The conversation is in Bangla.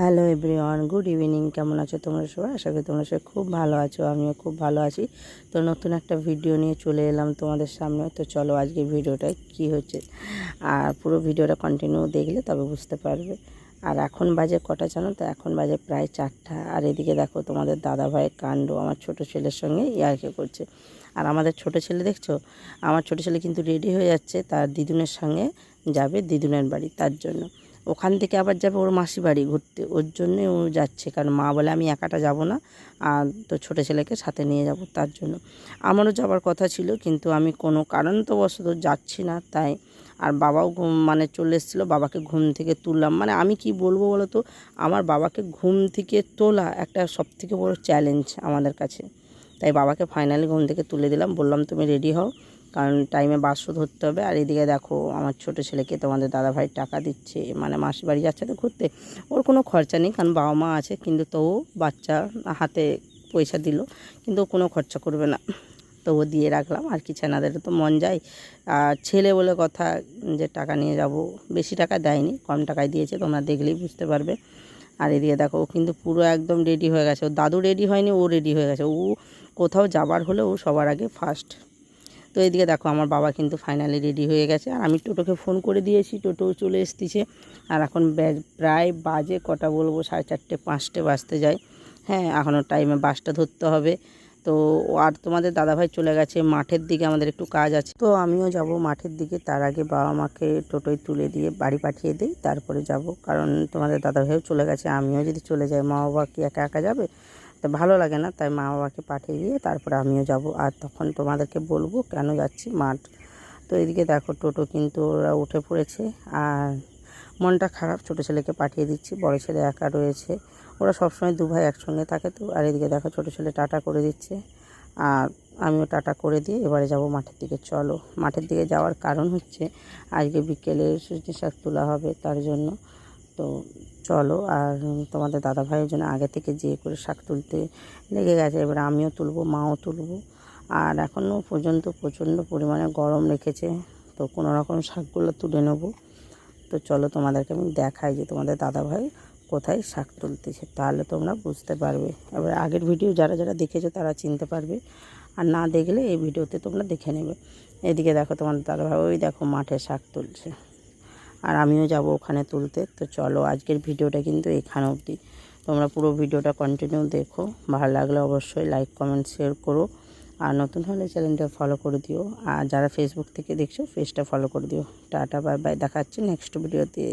হ্যালো এভরিওয়ান গুড ইভিনিং কেমন আছো তোমরা সবাই? আশা করি তোমরা সবাই খুব ভালো আছো, আমিও খুব ভালো আছি। তো নতুন একটা ভিডিও নিয়ে চলে এলাম তোমাদের সামনে। তো চলো আজকে ভিডিওটা কি হচ্ছে? আর পুরো ভিডিওটা কন্টিনিউ দেখলে তবে বুঝতে পারবে। আর এখন বাজে কটা জানো? তো এখন বাজে প্রায় চারটা। আর এদিকে দেখো তোমাদের দাদা ভাইয়ের কাণ্ড, আমার ছোট ছেলের সঙ্গে ইয়ার্কি করছে। আর আমাদের ছোট ছেলে দেখছ? আমার ছোট ছেলে কিন্তু রেডি হয়ে যাচ্ছে, তার দিদুনের সঙ্গে যাবে দিদুনের বাড়ি, তার জন্য। ওখান থেকে আবার যাবে ওর মাসি বাড়ি ঘুরতে, ওর জন্যে ও যাচ্ছে। কারণ মা বলে, আমি একাটা যাব না, আর তো ছোটো ছেলেকে সাথে নিয়ে যাব তার জন্য। আমারও যাওয়ার কথা ছিল, কিন্তু আমি কোনো কারণ তো বশত যাচ্ছি না, তাই আর বাবাও ঘুম মানে চলে এসেছিল, বাবাকে ঘুম থেকে তুললাম। মানে আমি কি বলব বলো তো, আমার বাবাকে ঘুম থেকে তোলা একটা সব থেকে বড় চ্যালেঞ্জ আমাদের কাছে। তাই বাবাকে ফাইনালি ঘুম থেকে তুলে দিলাম, বললাম, তুমি রেডি হও কারণ টাইমে বাসও ধরতে হবে। আর এদিকে দেখো, আমার ছোট ছেলেকে তোমাদের দাদাভাই টাকা দিচ্ছে মানে মাসি বাড়ি যাচ্ছে তো ঘুরতে। ওর কোনো খরচা নেই, কারণ বাবা মা আছে, কিন্তু তবু বাচ্চা হাতে পয়সা দিল, কিন্তু কোনো খরচা করবে না। তো ও দিয়ে রাখলাম, আর কি ছেনাদের তো মন যায়। আর ছেলে বলে কথা, যে টাকা নিয়ে যাব, বেশি টাকা দেয়নি, কম টাকায় দিয়েছে, তোমরা দেখলেই বুঝতে পারবে। আর এদিকে দেখো, ও কিন্তু পুরো একদম রেডি হয়ে গেছে। ও দাদু রেডি হয়নি, ও রেডি হয়ে গেছে। ও কোথাও যাবার হলে ও সবার আগে ফার্স্ট তো এদিকে দেখো আমার বাবা কিন্তু ফাইনালি রেডি হয়ে গেছে। আর আমি টোটোকে ফোন করে দিয়েছি, টোটো চলে এসতেছে আর এখন প্রায় বাজে কটা বলব, সাড়ে চারটে, পাঁচটে বাজতে যায়। হ্যাঁ এখনও টাইমে বাসটা ধরতে হবে। তো আর তোমাদের দাদাভাই চলে গেছে, মাঠের দিকে আমাদের একটু কাজ আছে। তো আমিও যাব মাঠের দিকে, তার আগে বাবা মাকে টোটোয় তুলে দিয়ে বাড়ি পাঠিয়ে দিই, তারপরে যাব। কারণ তোমাদের দাদাভাইও চলে গেছে, আমিও যদি চলে যাই মা বাবা কি একা একা যাবে? তো ভালো লাগে না, তাই মা বাবাকে পাঠিয়ে দিয়ে তারপরে আমিও যাব। আর তখন তোমাদেরকে বলব কেন যাচ্ছি মাঠ। তো এদিকে দেখো টোটো কিন্তু ওরা উঠে পড়েছে আর মনটা খারাপ, ছোটো ছেলেকে পাঠিয়ে দিচ্ছি, বড় ছেলে একা রয়েছে। ওরা সবসময় দু ভাই একসঙ্গে থাকে তো, আর এদিকে দেখো ছোটো ছেলে টাটা করে দিচ্ছে। আর আমিও টাটা করে দিয়ে এবারে যাব মাঠের দিকে। চলো, মাঠের দিকে যাওয়ার কারণ হচ্ছে আজকে বিকেলে সূর্য শাক তোলা হবে তার জন্য। তো চলো, আর তোমাদের দাদা ভাইয়ের জন্য আগে থেকে যেয়ে করে শাক তুলতে লেগে গেছে, এবার আমিও তুলবো, মাও তুলবো। আর এখনও পর্যন্ত প্রচণ্ড পরিমাণে গরম রেখেছে, তো কোনো রকম শাকগুলো তুলে নেব। তো চলো তোমাদেরকে আমি দেখাই যে তোমাদের দাদা ভাই কোথায় শাক তুলতেছে, তাহলে তোমরা বুঝতে পারবে। এবার আগের ভিডিও যারা যারা দেখেছ তারা চিনতে পারবে, আর না দেখলে এই ভিডিওতে তোমরা দেখে নেবে। এদিকে দেখো তোমাদের দাদা ভাই ওই দেখো মাঠে শাক তুলছে। আর আমিও যাব ওখানে তুলতে। তো চলো আজকের ভিডিওটা কিন্তু এখান অবধি। তোমরা পুরো ভিডিওটা কন্টিনিউ দেখো। ভালো লাগলে অবশ্যই লাইক কমেন্ট শেয়ার করো। আর নতুন হলে চ্যানেলটা ফলো করে দিও। আর যারা ফেসবুক থেকে দেখছ ফেসটা ফলো করে দিও। টাটা বাই বাই দেখাচ্ছি নেক্সট ভিডিওতে